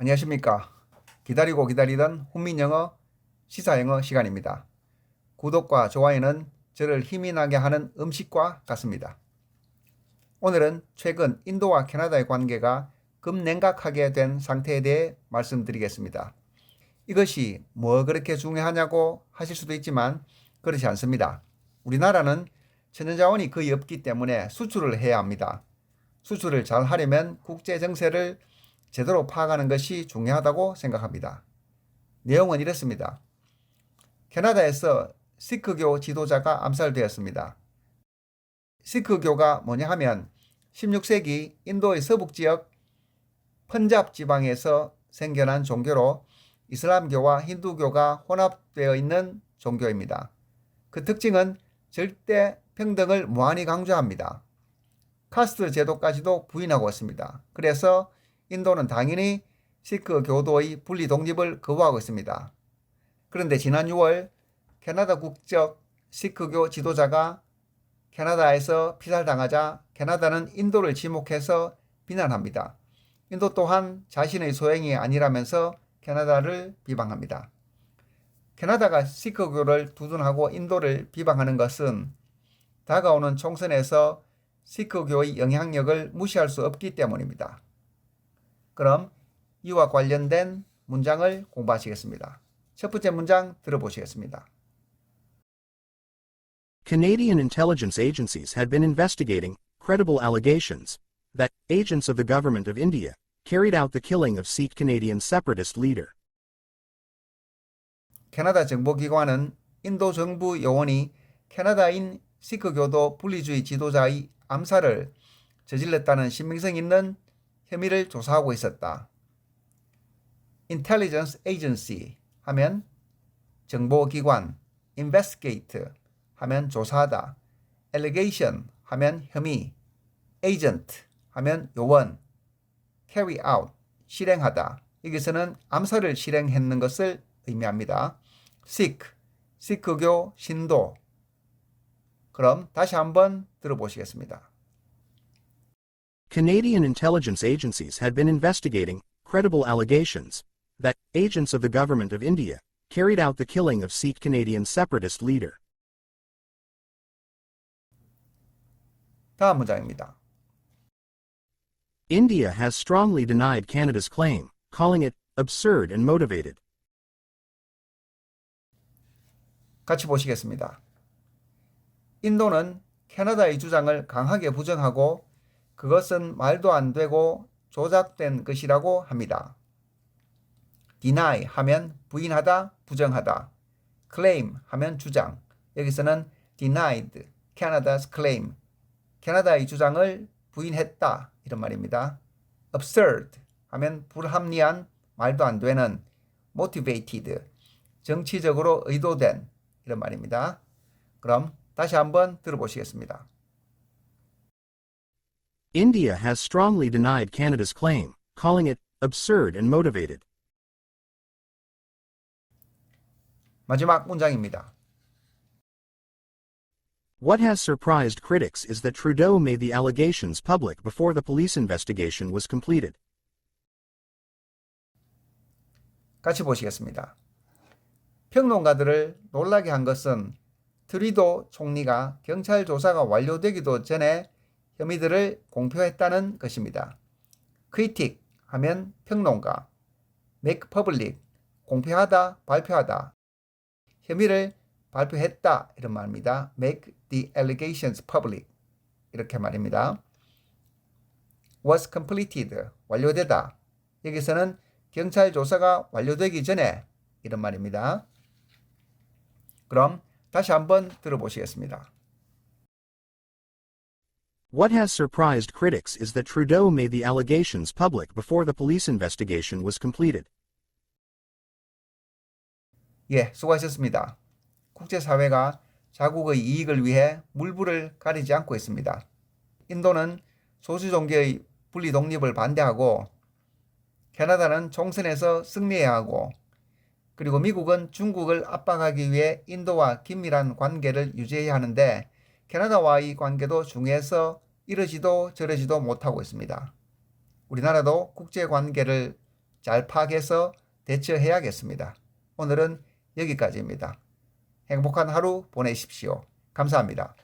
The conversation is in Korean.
안녕하십니까. 기다리고 기다리던 훈민영어 시사영어 시간입니다. 구독과 좋아요는 저를 힘이 나게 하는 음식과 같습니다. 오늘은 최근 인도와 캐나다의 관계가 급냉각하게 된 상태에 대해 말씀드리겠습니다. 이것이 뭐 그렇게 중요하냐고 하실 수도 있지만 그렇지 않습니다. 우리나라는 천연자원이 거의 없기 때문에 수출을 해야 합니다. 수출을 잘 하려면 국제 정세를 제대로 파악하는 것이 중요하다고 생각합니다. 내용은 이렇습니다. 캐나다에서 시크교 지도자가 암살되었습니다. 시크교가 뭐냐 하면 16세기 인도의 서북 지역 펀잡 지방에서 생겨난 종교로 이슬람교와 힌두교가 혼합되어 있는 종교입니다. 그 특징은 절대 평등을 무한히 강조합니다. 카스트 제도까지도 부인하고 있습니다. 그래서 인도는 당연히 시크 교도의 분리 독립을 거부하고 있습니다. 그런데 지난 6월 캐나다 국적 시크교 지도자가 캐나다에서 피살당하자 캐나다는 인도를 지목해서 비난합니다. 인도 또한 자신의 소행이 아니라면서 캐나다를 비방합니다. 캐나다가 시크교를 두둔하고 인도를 비방하는 것은 다가오는 총선에서 시크교의 영향력을 무시할 수 없기 때문입니다. 그럼 이와 관련된 문장을 공부하시겠습니다. 첫 번째 문장 들어보시겠습니다. Canadian intelligence agencies had been investigating credible allegations that agents of the government of India carried out the killing of Sikh Canadian separatist leader. 캐나다 정보기관은 인도 정부 요원이 캐나다인 시크교도 분리주의 지도자의 암살을 저질렀다는 신빙성 있는 혐의를 조사하고 있었다. Intelligence Agency 하면 정보기관, Investigate 하면 조사하다, Allegation 하면 혐의, Agent 하면 요원, Carry out 실행하다. 여기서는 암살을 실행했는 것을 의미합니다. Sikh, 시크교 신도. 그럼 다시 한번 들어보시겠습니다. Canadian intelligence agencies had been investigating credible allegations that agents of the government of India carried out the killing of Sikh Canadian separatist leader. 다음 문장입니다. India has strongly denied Canada's claim, calling it absurd and motivated. 같이 보시겠습니다. 인도는 캐나다의 주장을 강하게 부정하고 그것은 말도 안 되고 조작된 것이라고 합니다. deny 하면 부인하다, 부정하다. claim 하면 주장. 여기서는 denied Canada's claim. 캐나다의 주장을 부인했다 이런 말입니다. absurd 하면 불합리한, 말도 안 되는 motivated 정치적으로 의도된 이런 말입니다. 그럼 다시 한번 들어보시겠습니다. India has strongly denied Canada's claim, calling it absurd and motivated. 마지막 문장입니다. What has surprised critics is that Trudeau made the allegations public before the police investigation was completed. 같이 보시겠습니다. 평론가들을 놀라게 한 것은 트리도 총리가 경찰 조사가 완료되기도 전에 혐의들을 공표했다는 것입니다. critic 하면 평론가, make 공표하다, 발표하다, 혐의를 발표했다 이런 말입니다. make the allegations public 이렇게 말입니다. was completed 완료되다. 여기서는 경찰 조사가 완료되기 전에 이런 말입니다. 그럼 다시 한번 들어보시겠습니다. What has surprised critics is that Trudeau made the allegations public before the police investigation was completed. 예, 수고하셨습니다. 국제사회가 자국의 이익을 위해 물불을 가리지 않고 있습니다. 인도는 소수 종교의 분리 독립을 반대하고 캐나다는 총선에서 승리해야 하고 그리고 미국은 중국을 압박하기 위해 인도와 긴밀한 관계를 유지해야 하는데 캐나다와의 관계도 중요해서 이러지도 저러지도 못하고 있습니다. 우리나라도 국제 관계를 잘 파악해서 대처해야겠습니다. 오늘은 여기까지입니다. 행복한 하루 보내십시오. 감사합니다.